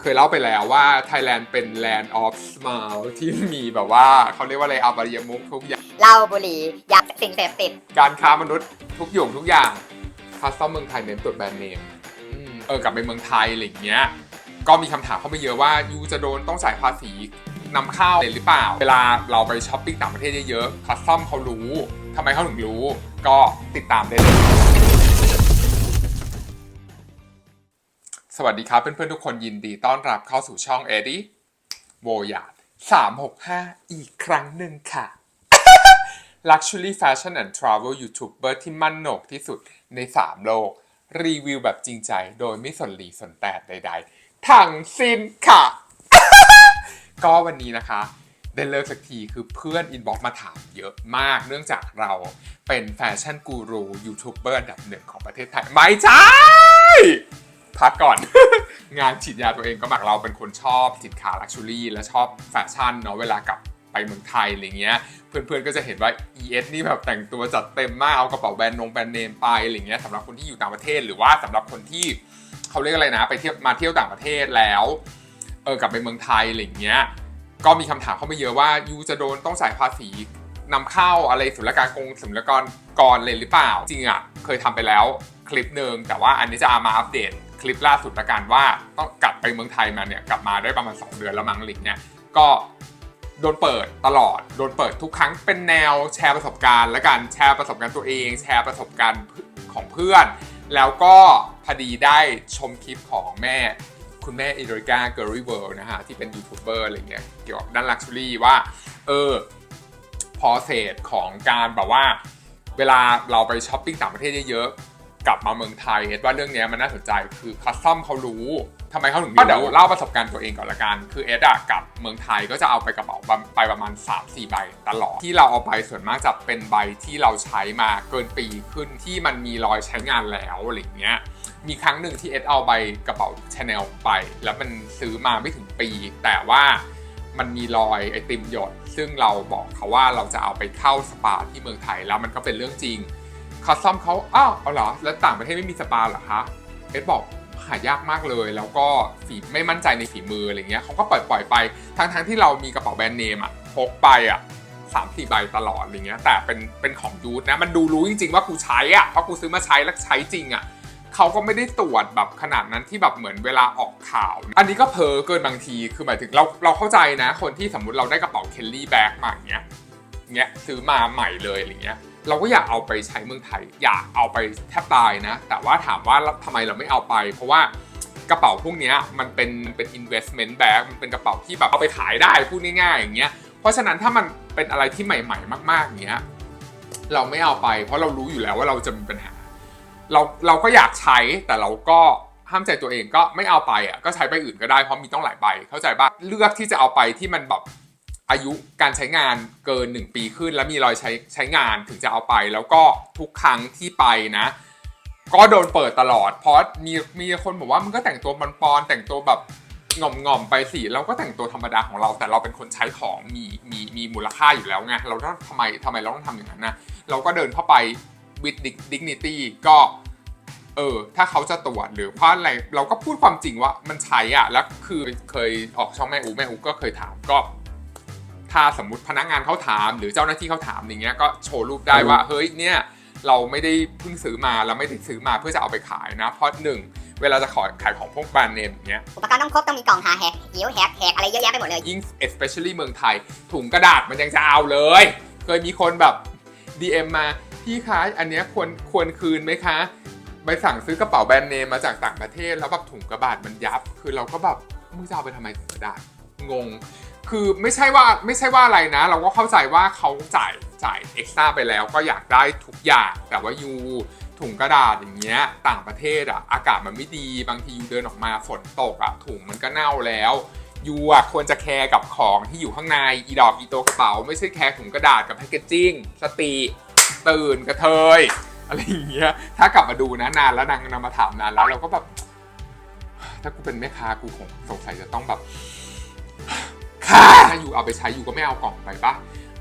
เคยเล่าไปแล้วว่าไทยแลนด์เป็น land of smile ที่มีแบบว่าเขาเรียกว่าอะไรอบายมุกทุกอย่าง เหล้าบุหรี่ยาสิ่งเสพติด การค้ามนุษย์ทุกอย่างทุกอย่างคัสตอมเมืองไทยเน้นตรวจแบรนด์เนมอืมเออกลับไปเมืองไทยอะไรอย่างเงี้ย ก็มีคำถามเข้ามาเยอะว่ายูจะโดนต้องจ่ายภาษีนำเข้าเลยหรือเปล่า เวลาเราไปช้อปปิ้งต่างประเทศเยอะๆคัสตอมเขารู้ทำไมเขาถึงรู้ ก็ติดตามได้เลย สวัสดีครับเพื่อนๆทุกคนยินดีต้อนรับเข้าสู่ช่องเอดี้โวยาด365อีกครั้งหนึ่งค่ะ Luxury Fashion and Travel YouTuber ที่มั่นโหนกที่สุดใน 3 โลก รีวิวแบบจริงใจโดยไม่สนหลีสนแตดใดๆ ทั้งสิ้นค่ะ ก็วันนี้นะคะได้เลิกสักทีคือเพื่อนอินบ็อกมาถามเยอะมาก เนื่องจากเราเป็นแฟชั่นกูรูยูทูบเบอร์อันดับหนึ่งของประเทศไทย ไม่ใช่ พักก่อน งานฉีดยาตัวเองก็หมักเราเป็นคนชอบสินค้าลักชัวรี่และชอบแฟชั่นเนาะเวลากลับไปเมืองไทยอะไรเงี้ยเพื่อนๆก็จะเห็นว่า ES นี่แบบแต่งตัวจัดเต็มมากเอากระเป๋าแบรนด์นงแบรนด์เนมไปอะไรเงี้ยสำหรับคนที่อยู่ต่างประเทศหรือว่าสำหรับคนที่เขาเรียกอะไรนะ ไปเที่ยวมาเที่ยวต่างประเทศแล้วเออกลับไปเมืองไทยอะไรเงี้ยก็มีคำถามเข้ามาเยอะว่ายูจะโดนต้องจ่ายภาษีนำเข้าอะไรศุลกากรศุลกากรเลยหรือเปล่า จริงอะเคยทำไปแล้วคลิปหนึ่งแต่ว่าอันนี้จะเอามาอัปเดต คลิปล่าสุดละกันว่าต้องกลับไปเมืองไทยมาเนี่ยกลับมาได้ประมาณ 2 เดือนแล้วมั้งลิงเนี่ยก็โดนเปิดตลอด โดนเปิดทุกครั้งเป็นแนวแชร์ประสบการณ์และกันแชร์ประสบการณ์ตัวเอง แชร์ประสบการณ์ของเพื่อน แล้วก็พอดีได้ชมคลิปของแม่คุณแม่อิโริกาเกอรี่เวิร์นะฮะที่เป็นยูทูบเบอร์อะไรเงี้ยเกี่ยวกับด้านลักชัวรี่ว่าเออพอเศษของการแบบว่า เวลาเราไปช้อปปิ้งต่างประเทศเยอะ กลับมาเมืองไทยเอ็ดว่าเรื่องเนี้ยมันน่าสนใจคือคัสตอมเขารู้ทำไมเขาถึงรู้ก็เดี๋ยวเล่าประสบการณ์ตัวเองก่อนละกัน คือเอ็ดอะกลับเมืองไทยก็จะเอาไปกระเป๋าไปประมาณ 3-4 ใบตลอด ที่เราเอาไปส่วนมากจะเป็นใบที่เราใช้มาเกินปีขึ้นที่มันมีรอยใช้งานแล้วอะไรเงี้ยมีครั้งหนึ่งที่เอสเอาใบกระเป๋าชาแนลไป แล้วมันซื้อมาไม่ถึงปี แต่ว่ามันมีรอยไอติมหยด ซึ่งเราบอกเขาว่าเราจะเอาไปเข้าสปาที่เมืองไทยแล้วมันก็เป็นเรื่องจริง คัสตอมเขาอ้าวเอาเหรอ แล้วต่างประเทศไม่มีสปาเหรอคะเอสบอกหายากมากเลย แล้วก็ฝีไม่มั่นใจในฝีมืออะไรเงี้ยเขาก็ปล่อยปล่อยๆไปทั้งทั้งๆที่เรามีกระเป๋าแบรนด์เนมอะพกไปอะสามสี่ใบตลอดอะไรเงี้ยแต่เป็นเป็นของยูทนะมันดูรู้จริงๆว่ากูใช้อะเพราะกูซื้อมาใช้แล้วใช้จริงอะเขาก็ไม่ได้ตรวจแบบขนาดนั้นที่แบบเหมือนเวลาออกข่าว อันนี้ก็เพอเกินบางทีคือหมายถึงเราเราเข้าใจนะ คนที่สมมุติเราได้กระเป๋าเคลลี่แบ็กมาอย่างเงี้ยเงี้ยซื้อมาใหม่เลยอะไรเงี้ย เราก็อยากเอาไปใช้เมืองไทย อยากเอาไปแทบตายนะ แต่ว่าถามว่าทำไมเราไม่เอาไป เพราะว่ากระเป๋าพวกนี้มันเป็นเป็น investment bag มันเป็นกระเป๋าที่แบบเอาไปขายได้พูดง่ายๆอย่างเงี้ย เพราะฉะนั้นถ้ามันเป็นอะไรที่ใหม่ ๆ มากๆอย่างเงี้ยเราไม่เอาไป เพราะเรารู้อยู่แล้วว่าเราจะมีปัญหา เราเราก็อยากใช้แต่เราก็ห้ามใจตัวเองก็ไม่เอาไปอะก็ใช้ใบอื่นก็ได้เพราะมีต้องหลายใบเข้าใจป่ะเลือกที่จะเอาไปที่มันแบบ อายุการใช้งานเกิน 1 ปีขึ้น แล้วมีรอยใช้ใช้งานถึงจะเอาไป แล้วก็ทุกครั้งที่ไปนะ ก็โดนเปิดตลอด เพราะมีมีคนบอกว่ามันก็แต่งตัวมันปอนๆแต่งตัวแบบง่อมง่อมๆไปสิเราก็แต่งตัวธรรมดาของเรา แต่เราเป็นคนใช้ของมีมีมีมูลค่าอยู่แล้วไงเราต้องทำไมทำไมเราต้องทำอย่างนั้นนะเราก็เดินเข้าไป with dignity ก็เออถ้าเขาจะตรวจหรือเพราะอะไรเราก็พูดความจริงว่ามันใช้อะแล้วคือเคยออกช่องแม่อูแม่อูก็เคยถามก็ ถ้าสมมติพนักงานเขาถาม หรือเจ้าหน้าที่เขาถามอย่างเงี้ยก็โชว์รูปได้ว่าเฮ้ยเนี่ยเราไม่ได้เพิ่งซื้อมาเราไม่ได้ซื้อมาเพื่อจะเอาไปขายนะเพราะหนึ่งเวลาจะขายขายของพวกแบรนด์เนมอย่างเงี้ยอุปกรณ์ต้องครบต้องมีกล่องหาแฮกหิวแฮกแฮกอะไรเยอะแยะไปหมดเลยยิ่ง especially เมืองไทย ถุงกระดาษมันยังจะเอาเลย เคยมีคนแบบ DM มาพี่คะอันเนี้ยควรควรคืนไหมคะไปสั่งซื้อกระเป๋าแบรนด์เนมมาจากต่างประเทศแล้วแบบถุงกระดาษมันยับ คือเราก็แบบมึงจะเอาไปทำไมถุงกระดาษงง คือไม่ใช่ว่าไม่ใช่ว่าอะไรนะ เราก็เข้าใจว่าเขาจ่ายจ่ายเอ็กซ์ตร้าไปแล้วก็อยากได้ทุกอย่างแต่ว่ายูถุงกระดาษอย่างเงี้ยต่างประเทศอะอากาศมันไม่ดีบางทียูเดินออกมาฝนตกอะถุงมันก็เน่าแล้วยูอะควรจะแคร์กับของที่อยู่ข้างในอีดอกอีโตกระเป๋า ไม่ใช่แคร์ถุงกระดาษกับแพคเกจจิ้งสติตื่นกระเทยอะไรอย่างเงี้ยถ้ากลับมาดูนะนานแล้วนางนำมาถามนานแล้วเราก็แบบถ้ากูเป็นแม่ค้ากูคงสงสัยจะต้องแบบ ถ้าอยู่เอาไปใช้อยู่ก็ไม่เอากล่องไปปะ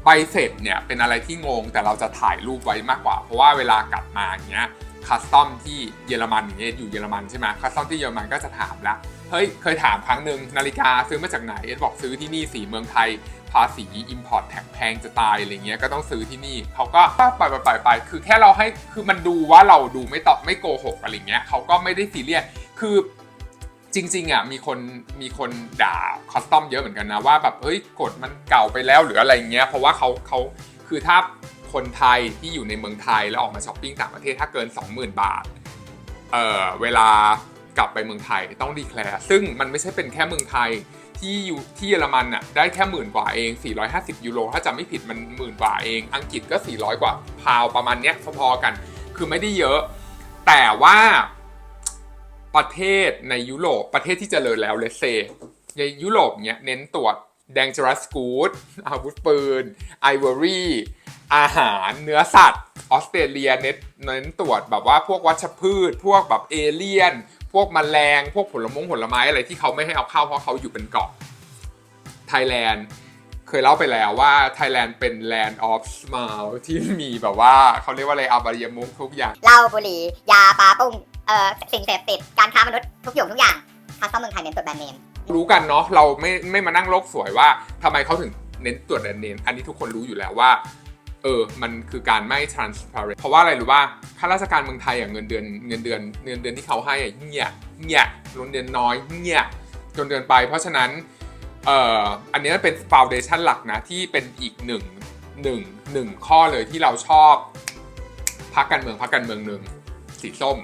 ใบเสร็จเนี่ยเป็นอะไรที่งงแต่เราจะถ่ายรูปไว้มากกว่า เพราะว่าเวลากลับมาอย่างเงี้ยคัสตอมที่เยอรมันอย่างเงี้ยอยู่เยอรมันใช่ไหมคัสตอมที่เยอรมันก็จะถามละเฮ้ยเคยถามครั้งหนึ่งนาฬิกาซื้อมาจากไหนเอ็ดบอกซื้อที่นี่สีเมืองไทยภาษี Import แท็กแพงจะตายอะไรเงี้ยก็ต้องซื้อที่นี่เขาก็ไปไปไปไปคือแค่เราให้คือมันดูว่าเราดูไม่ตอบไม่โกหกอะไรเงี้ยเขาก็ไม่ได้ซีเรียสคือ จริงๆอะมีคนมีคนด่าคอสตอมเยอะเหมือนกันนะว่าแบบเฮ้ยกฎมันเก่าไปแล้วหรืออะไรเงี้ยเพราะว่าเขาเขาคือถ้าคนไทยที่อยู่ในเมืองไทยแล้วออกมาช้อปปิ้งต่างประเทศถ้าเกิน 20,000 บาทเอ่อเวลากลับไปเมืองไทยต้องดีแคลร์ซึ่งมันไม่ใช่เป็นแค่เมืองไทยที่อยู่ที่เยอรมันน่ะได้แค่หมื่นกว่าเอง 450 ยูโร ถ้าจำไม่ผิดมันหมื่นกว่าเอง อังกฤษก็ 400 กว่าพาวประมาณเนี้ยพอๆกัน คือไม่ได้เยอะ แต่ว่า ประเทศในยุโรปประเทศที่เจริญแล้วเลเซในยุโรปเนี้ยเน้นตรวจ dangerous good อาวุธปืน ivory อาหารเนื้อสัตว์ออสเตรเลียเน้นเน้นตรวจแบบว่าพวกวัชพืช พวกแบบเอเลี่ยน พวกแมลง พวกผลมงผลไม้อะไรที่เขาไม่ให้เอาเข้าเพราะเขาอยู่เป็นเกาะไทยแลนด์เคยเล่าไปแล้วว่าไทยแลนด์เป็น land of smile ที่มีแบบว่าเขาเรียกว่าอะไรอาบายมุกทุกอย่างเหล้าบุหรี่ยาปลาปุ้ง เอ่อสิ่งเสพติดการค้ามนุษย์ทุกอย่างทุกอย่างทางเข้าเมืองไทยเน้นตรวจแบรนด์เนมรู้กันเนาะเราไม่ไม่มานั่งโลกสวยว่าทำไมเขาถึงเน้นตรวจแบรนด์เนมอันนี้ทุกคนรู้อยู่แล้วว่า เออ มันคือการไม่ transparent เพราะว่าอะไรรู้ว่าข้าราชการเมืองไทยอะเงินเดือนเงินเดือนเงินเดือนที่เขาให้อะเงี่ยเงี่ยเงินเดือนน้อยเงี่ยจนเดือนไป เพราะฉะนั้นเอ่ออันนี้เป็น foundation หลักนะที่เป็นอีกหนึ่งหนึ่งหนึ่งข้อเลยที่เราชอบพักการเมืองพักการเมืองหนึ่งสีส้ม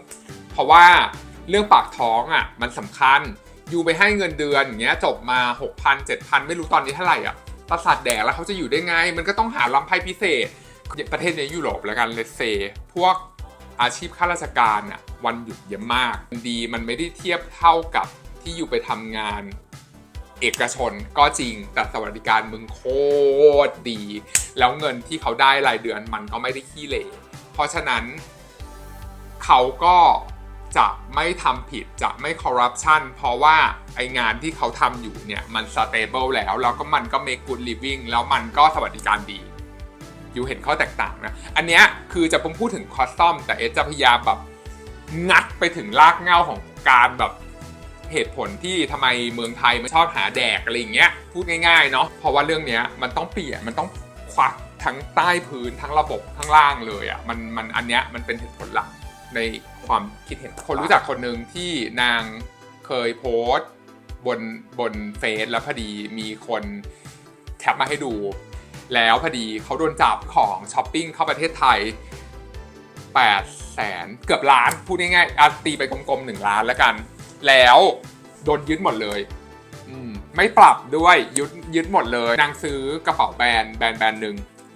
เพราะว่าเรื่องปากท้องอะมันสำคัญยูไปให้เงินเดือนอย่างเงี้ยจบมา 6,000 7,000 ไม่รู้ตอนนี้เท่าไหร่อะประสาทแดกแล้วเขาจะอยู่ได้ไง มันก็ต้องหาลำไพ่พิเศษประเทศในยุโรปแล้วกันเลเซพวกอาชีพข้าราชการอะวันหยุดเยอะมากมันดีมันไม่ได้เทียบเท่ากับที่อยู่ไปทำงานเอกชนก็จริงแต่สวัสดิการมึงโคตรดี แล้วเงินที่เขาได้รายเดือนมันก็ไม่ได้ขี้เหร่เพราะฉะนั้นเขาก็ จะไม่ทำผิดจะไม่คอร์รัปชันเพราะว่าไองานที่เขาทำอยู่เนี่ย มันสเตเบิลแล้ว แล้วก็มันก็ make good living แล้วมันก็สวัสดิการดี อยู่เห็นข้อแตกต่างนะ อันเนี้ยคือจะผมพูดถึงคอสตอมแต่เอสจะพยายามแบบงัดไปถึงรากเหง้าของการแบบเหตุผลที่ทำไมเมืองไทยมันชอบหาแดกอะไรอย่างเงี้ยพูดง่ายๆเนาะเพราะว่าเรื่องเนี้ยมันต้องเปลี่ยนมันต้องควักทั้งใต้พื้นทั้งระบบข้างล่างเลยอะ่ะมันมันอันเนี้ยมันเป็นเหตุผลหลักใน ความคิดเห็นคนรู้จักคนหนึ่งที่นางเคยโพสต์บนบนเฟซแล้วพอดีมีคนแคปมาให้ดู แล้วพอดีเขาโดนจับของช้อปปิ้งเข้าประเทศไทย8แสนเกือบล้านพูดง่ายๆอาตีไปกลมๆ1ล้านแล้วกัน แล้วโดนยึดหมดเลยอืไม่ปรับด้วยยึดยึดหมดเลยนางซื้อกระเป๋าแบรนด์แบรนด์แบรนด์หนึ่ง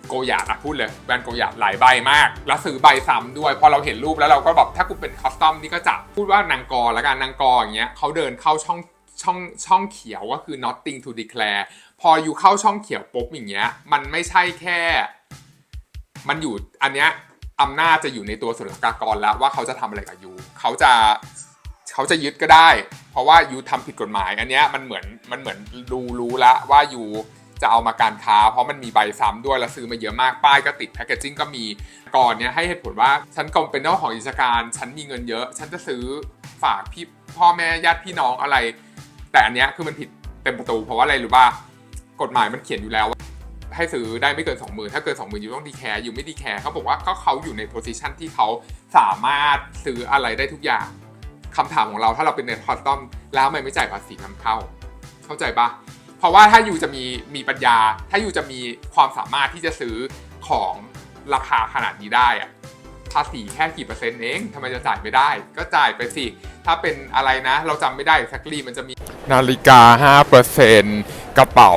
โกหยาดอะพูดเลยแบรนด์โกหยาดหลายใบมาก แล้วซื้อใบซ้ำด้วย พอเราเห็นรูปแล้วเราก็แบบถ้ากูเป็นคอสตอมนี่ก็จะพูดว่านางกอแล้วกันนางกออย่างเงี้ยเขาเดินเข้าช่องช่องช่องเขียวก็คือ nothing to declare พออยู่เข้าช่องเขียวปุ๊บอย่างเงี้ยมันไม่ใช่แค่ มันอยู่อันเนี้ยอำนาจจะอยู่ในตัวศุลกากรแล้วว่าเขาจะทำอะไรกับยูเขาจะเขาจะยึดก็ได้ เพราะว่ายูทำผิดกฎหมาย อันเนี้ยมันเหมือนมันเหมือนรู้รู้ล้วว่ายู จะเอามาการค้า เพราะมันมีใบซ้ำด้วยแล้วซื้อมาเยอะมากป้ายก็ติดแพคเกจจิ้งก็มีก่อนเนี้ยให้เหตุผลว่าฉันกำเป็นเจ้าของกิจการ ฉันมีเงินเยอะ ฉันจะซื้อฝากพี่พ่อแม่ญาติพี่น้องอะไร แต่อันเนี้ยคือมันผิดเต็มประตู เพราะว่าอะไรรู้ป่ะกฎหมายมันเขียนอยู่แล้วว่าให้ซื้อได้ไม่เกิน20,000 ถ้าเกิน20,000อยู่ต้องดีแคร์อยู่ไม่ดีแคร์เขาบอกว่าก็เขาอยู่ในโพสิชันที่เขาสามารถซื้ออะไรได้ทุกอย่างคำถามของเราถ้าเราเป็นในคอสตอมแล้วทำไมไม่จ่ายภาษีนำเข้า เข้าใจปะ เพราะว่าถ้าอยู่จะมีมีปัญญา ถ้าอยู่จะมีความสามารถที่จะซื้อของราคาขนาดนี้ได้อะภาษีแค่กี่เปอร์เซ็นต์เองทำไมจะจ่ายไม่ได้ ก็จ่ายไปสิ ถ้าเป็นอะไรนะ เราจำไม่ได้สักรีมันจะมี นาฬิกา 5%กระเป๋า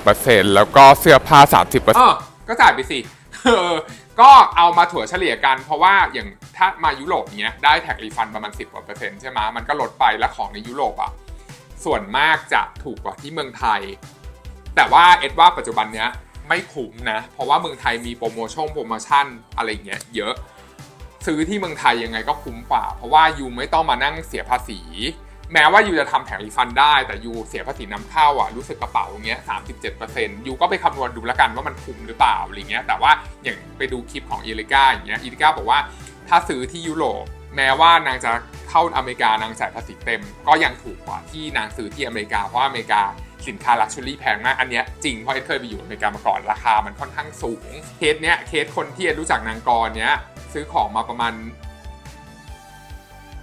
20%แล้วก็เสื้อผ้า 30%เออก็จ่ายไปสิเออก็เอามาถั่วเฉลี่ยกัน เพราะว่าอย่างถ้ามายุโรปเนี้ยได้แท็กรีฟันประมาณ 10กว่าเปอร์เซ็นต์ใช่ไหมมันก็ลดไปแล้วของในยุโรปอะ ส่วนมากจะถูกกว่าที่เมืองไทย แต่ว่าเอ็ดว่าปัจจุบันเนี้ยไม่คุ้มนะ เพราะว่าเมืองไทยมีโปรโมชั่นโปรโมชั่นอะไรเงี้ยเยอะ ซื้อที่เมืองไทยยังไงก็คุ้มกว่า เพราะว่ายูไม่ต้องมานั่งเสียภาษี แม้ว่ายูจะทำแผงรีฟันได้ แต่ยูเสียภาษีนำเข้าอะรู้สึกกระเป๋าเงี้ยสามสิบเจ็ดเปอร์เซ็นต์ยูก็ไปคำนวณดูแล้วกันว่ามันคุ้มหรือเปล่าอะไรเงี้ยแต่ว่าอย่างไปดูคลิปของเอลิก้าอย่างเงี้ยเอลิก้าบอกว่าถ้าซื้อที่ยุโรปแม้ว่านางจะ เข้าอเมริกานางจ่ายภาษีเต็ม ก็ยังถูกกว่าที่นางซื้อที่อเมริกาเพราะว่าอเมริกาสินค้าลักชัวรี่แพงมาก อันเนี้ยจริงเพราะเอ็ดเคยไปอยู่อเมริกามาก่อนราคามันค่อนข้างสูง เคสเนี้ยเคสคนที่เอ็ดรู้จักนางกรเนี้ยซื้อของมาประมาณ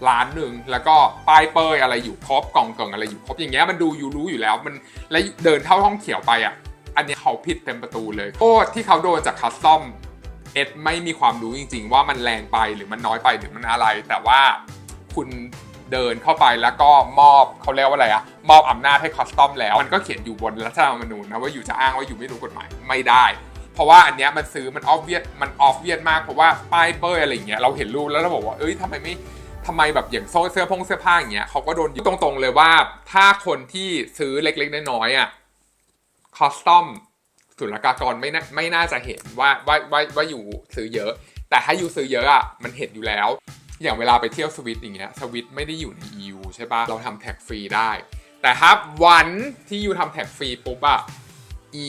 ล้านหนึ่งแล้วก็ป้ายเปยอะไรอยู่ครบกล่องเกิงอะไรอยู่ครบอย่างเงี้ยมันดูอยู่รู้อยู่แล้วมันแล้วเดินเข้าห้องเขียวไปอะอันนี้เขาผิดเต็มประตูเลยโทษที่เขาโดนจากคัสตอมเอ็ดไม่มีความรู้จริง ๆ ว่ามันแรงไปหรือมันน้อยไปหรือมันอะไร แต่ว่า คุณเดินเข้าไปแล้วก็มอบเขาเรียกว่าอะไรอะมอบอำนาจให้คัสตอมแล้ว มันก็เขียนอยู่บนรัฐธรรมนูญนะว่าอยู่จะอ้างว่าอยู่ไม่รู้กฎหมายไม่ได้ เพราะว่าอันเนี้ยมันซื้อมันออฟเวียมันออฟเวียมากเพราะว่าป้ายเปยอะไรอย่างเงี้ยเราเห็นรูปแล้วเราบอกว่าเอ้ยทำไมไม่ทำไมแบบอย่างโซ่เสื้อพงเสื้อผ้าอย่างเงี้ยเขาก็โดนยึดตรงๆเลยว่า ถ้าคนที่ซื้อเล็กๆน้อยๆอะคอสตอมศุลกากรไม่น่าไม่น่าจะเห็นว่าว่าว่าว่าอยู่ซื้อเยอะ แต่ถ้าอยู่ซื้อเยอะอะมันเห็นอยู่แล้ว อย่างเวลาไปเที่ยวสวิตอย่างเงี้ยสวิตไม่ได้อยู่ใน EU ใช่ปะเราทำแท็กฟรีได้ แต่ถ้าวันที่ยูทำแท็กฟรีปุ๊บอะ e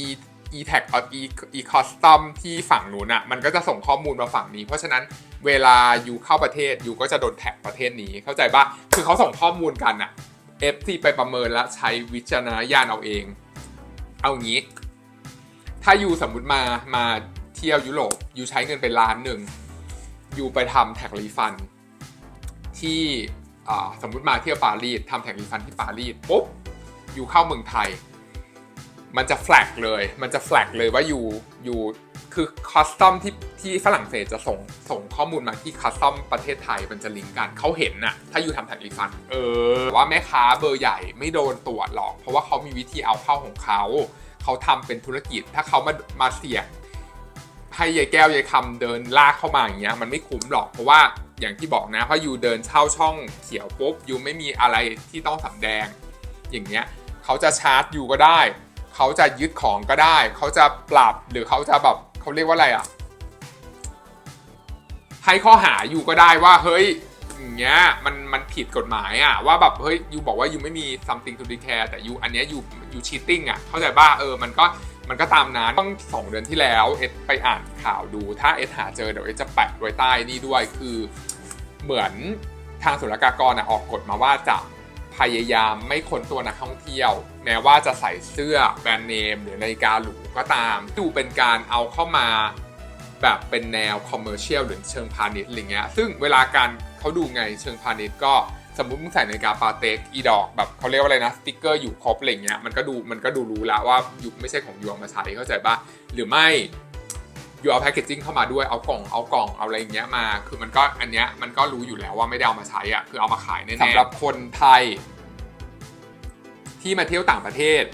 e tag e e custom ที่ฝั่งนู้นอะมันก็จะส่งข้อมูลมาฝั่งนี้ เพราะฉะนั้นเวลาอยู่เข้าประเทศอยู่ก็จะโดนแท็กประเทศนี้เข้าใจปะคือเขาส่งข้อมูลกันอะ FT ไปประเมินแล้วใช้วิจารณญาณเอาเอง เอางี้ ถ้ายูสมมุติมามาเที่ยวยุโรปยูใช้เงินไปล้านหนึ่งยูไปทำแท็กรีฟัน ที่สมมุติมาเที่ยวปารีสทำแท็กรีฟันที่ปารีสปุ๊บอยู่เข้าเมืองไทย มันจะแฟลกเลย มันจะแฟลกเลยว่าอยู่อยู่คือคอสตอมที่ที่ฝรั่งเศสจะส่งส่งข้อมูลมาที่คอสตอมประเทศไทยมันจะลิงก์กันเขาเห็นน่ะถ้าอยู่ทำแท็กรีฟันเออว่าแม่ค้าเบอร์ใหญ่ไม่โดนตรวจหรอก เพราะว่าเขามีวิธีเอาเข้าของเขาเขาทำเป็นธุรกิจถ้าเขามามาเสี่ยง ให้ยายแก้วยายคำเดินลากเข้ามาอย่างเงี้ยมันไม่คุ้มหรอกเพราะว่าอย่างที่บอกนะเพราะยูเดินเช่าช่องเขียวปุ๊บยูไม่มีอะไรที่ต้องสำแดง อย่างเงี้ยเขาจะชาร์จยูก็ได้ เขาจะยึดของก็ได้ เขาจะปรับหรือเขาจะแบบเขาเรียกว่าอะไรอะให้ข้อหาอยู่ก็ได้ว่าเฮ้ยอย่างเงี้ยมันมันผิดกฎหมายอะว่าแบบเฮ้ยยูบอกว่ายูไม่มี something to declare แต่ยูอันเนี้ยยูยู cheating อะเข้าใจป่ะเออมันก็ มันก็ตามนั้นต้องสองเดือนที่แล้วเอสไปอ่านข่าวดู ถ้าเอสหาเจอเดี๋ยวเอสจะแปะไว้ใต้นี่ด้วยคือเหมือนทางศุลกากรอะออกกฎมาว่าจะพยายามไม่ค้นตัวนักท่องเที่ยว แม้ว่าจะใส่เสื้อแบรนด์เนม หรือนาฬิกาหรูก็ตาม ดูเป็นการเอาเข้ามาแบบเป็นแนวคอมเมอร์เชียลหรือเชิงพาณิชย์อะไรเงี้ยซึ่งเวลาการเขาดูไงเชิงพาณิชย์ก็ สมมติมึงใส่นาฬิกาปาเต็กอีดอกแบบเขาเรียกว่าอะไรนะสติกเกอร์อยู่ครบอะไรเงี้ยมันก็ดูมันก็ดูรู้แล้วว่ายุคไม่ใช่ของยูเอามาใช้เข้าใจปะหรือไม่ยูเอาแพคเกจจิ้งเข้ามาด้วยเอากล่องเอากล่องเอาอะไรอย่างเงี้ยมา คือมันก็อันเนี้ยมันก็รู้อยู่แล้วว่าไม่ได้เอามาใช้อะคือเอามาขายแน่ๆสำหรับคนไทย ที่มาเที่ยวต่างประเทศ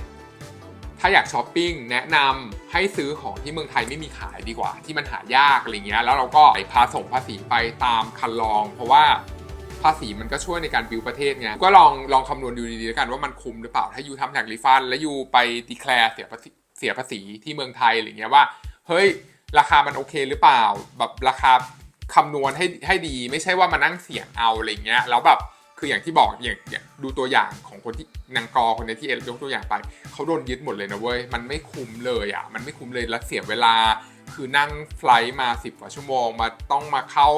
ถ้าอยากช้อปปิ้งแนะนำให้ซื้อของที่เมืองไทยไม่มีขายดีกว่า ที่มันหายากอะไรเงี้ยแล้วเราก็ไอพาส่งภาษีไปตามคันลอง เพราะว่า ภาษีมันก็ช่วยในการบิวประเทศไงก็ลองลองคำนวณดูดีๆแล้วกันว่ามันคุ้มหรือเปล่าถ้ายูทำแท็กรีฟันแล้วยูไปดีแคลร์เสียภาษีเสียภาษีที่เมืองไทยอะไรเงี้ยว่า เฮ้ยราคามันโอเคหรือเปล่า แบบราคาคำนวณให้ให้ดี ไม่ใช่ว่ามานั่งเสี่ยงเอาอะไรเงี้ยแล้วแบบคืออย่างที่บอกอย่างอย่างดูตัวอย่างของคนที่นางกอคนนี้ที่เอ็ยกตัวอย่างไปเขาโดนยึดหมดเลยนะเว้ยมันไม่คุ้มเลยอะมันไม่คุ้มเลยแล้วเสียเวลา คือนั่งไฟล์มา10กว่าชั่วโมงมาต้องมาเข้า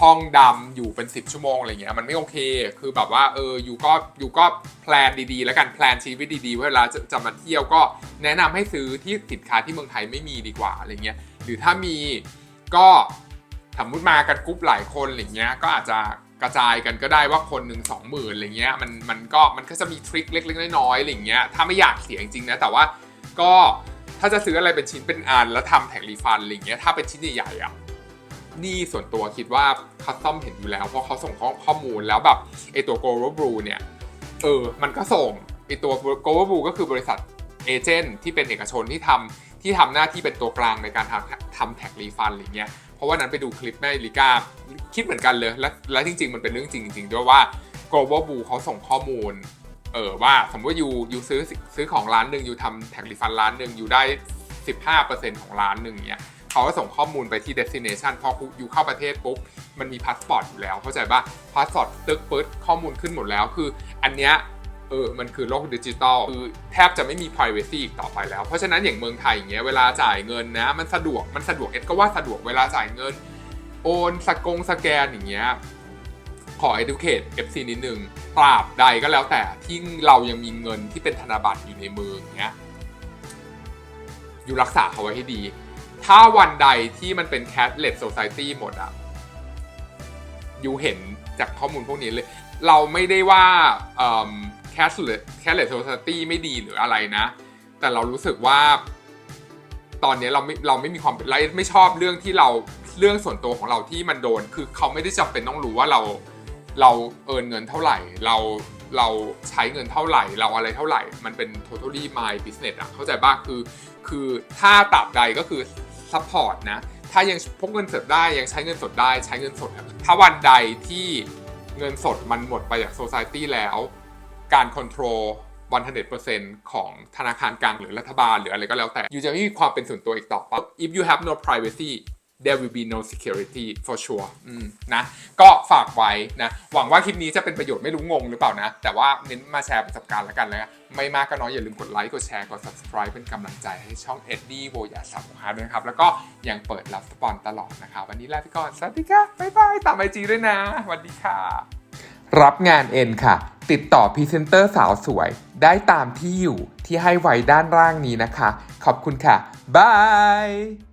ห้องดำอยู่เป็น 10 ชั่วโมงอะไรเงี้ยมันไม่โอเค คือแบบว่าเอออยู่ก็อยู่ก็แพลนดีๆ แล้วกันแพลนชีวิตดีๆเวลาจะจะมาเที่ยวก็แนะนำให้ซื้อที่สินค้าที่เมืองไทยไม่มีดีกว่าอะไรเงี้ยหรือถ้ามีก็สมมติมากันกรุ๊ปหลายคนอะไรเงี้ยก็อาจจะกระจายกันก็ได้ว่าคนหนึ่งสองหมื่นอะไรเงี้ยมันมันก็มันก็จะมีทริคเล็กๆน้อยๆอะไรเงี้ยถ้าไม่อยากเสียจริงๆนะแต่ว่าก็ถ้าจะซื้ออะไรเป็นชิ้นเป็นอันแล้วทำแท็กรีฟันอะไรเงี้ยถ้าเป็นชิ้นใหญ่ๆอะ นี่ส่วนตัวคิดว่าคัสตอมเห็นอยู่แล้ว เพราะเขาส่งข้อขอมูลแล้วแบบไอตัว g o r o b r u เนี่ยเออมันก็ส่งไอตัว g o r o b r u ก็คือบริษัทเอเจนต์ที่เป็นเอกชนที่ทำที่ทำหน้าที่เป็นตัวกลางในการทำทำแท็กรีฟันอะไรเงี้ยเพราะว่านั้นไปดูคลิปแม่ลิก้าคิดเหมือนกันเลยและและจริง ๆ มันเป็นเรื่องจริงจริงๆด้วยว่า global blue เขาส่งข้อมูลเออว่าสมมติว่ายูยูซื้อซื้อของร้านหนึ่งยูทำแท็กรีฟันร้านหนึ่งยูได้ 15%ของร้านหนึ่งเนี้ย เขาก็ส่งข้อมูลไปที่ destination พอยูเข้าประเทศปุ๊บ มันมีพาสปอร์ตอยู่แล้ว เข้าใจปะพาสปอร์ตตึกปึ๊ดข้อมูลขึ้นหมดแล้ว คืออันเนี้ยเออ มันคือโลกดิจิตอล คือแทบจะไม่มี privacy อีกต่อไปแล้ว เพราะฉะนั้นอย่างเมืองไทยอย่างเงี้ย เวลาจ่ายเงินนะ มันสะดวก มันสะดวก เอ็ดก็ว่าสะดวก เวลาจ่ายเงิน โอนสกงสแกนอย่างเงี้ย ขอ educate FC นิดนึงตราบใดก็แล้วแต่ที่เรายังมีเงินที่เป็นธนบัตรอยู่ในมืออย่างเงี้ย อยู่รักษาเขาไว้ให้ดี ถ้าวันใดที่มันเป็น cashless society หมดอะยูเห็นจากข้อมูลพวกนี้เลย เราไม่ได้ว่าเอิ่ม cashless cashless society ไม่ดีหรืออะไรนะ แต่เรารู้สึกว่าตอนนี้เราไม่เราไม่มีความเราไม่ชอบเรื่องที่เราเรื่องส่วนตัวของเราที่มันโดน คือเขาไม่ได้จำเป็นต้องรู้ว่าเราเราเอินเงินเท่าไหร่ เราเราใช้เงินเท่าไหร่ เราอะไรเท่าไหร่ มันเป็น totally my business อะเข้าใจบ้างคือ คือถ้าตราบใดก็คือ ซัพพอร์ตนะ ถ้ายังพกเงินสดได้ยังใช้เงินสดได้ใช้เงินสดครับถ้าวันใดที่เงินสดมันหมดไปจากโซซายตี้แล้ว การ control 100%ของธนาคารกลางหรือรัฐบาลหรืออะไรก็แล้วแต่ยูจะไม่มีความเป็นส่วนตัวอีกต่อไป if you have no privacy there will be no security for sure นะ ก็ฝากไว้นะ หวังว่าคลิปนี้จะเป็นประโยชน์ไม่รู้งงหรือเปล่านะ แต่ว่าเน้นมาแชร์ประสบการณ์แล้วกันนะไม่มากก็น้อยอย่าลืมกดไลค์ กดแชร์ กด subscribe เป็นกำลังใจให้ช่อง Eddie โบยาสับฮาด้วยนะครับ แล้วก็ยังเปิดรับสปอนตลอดนะครับ วันนี้ลาไปก่อน สวัสดีค่ะ บ๊ายบาย ตามไอจีด้วยนะ สวัสดีค่ะ รับงานเอ็นค่ะ ติดต่อพรีเซนเตอร์สาวสวย ได้ตามที่อยู่ที่ให้ไว้ด้านล่างนี้นะคะ ขอบคุณค่ะบาย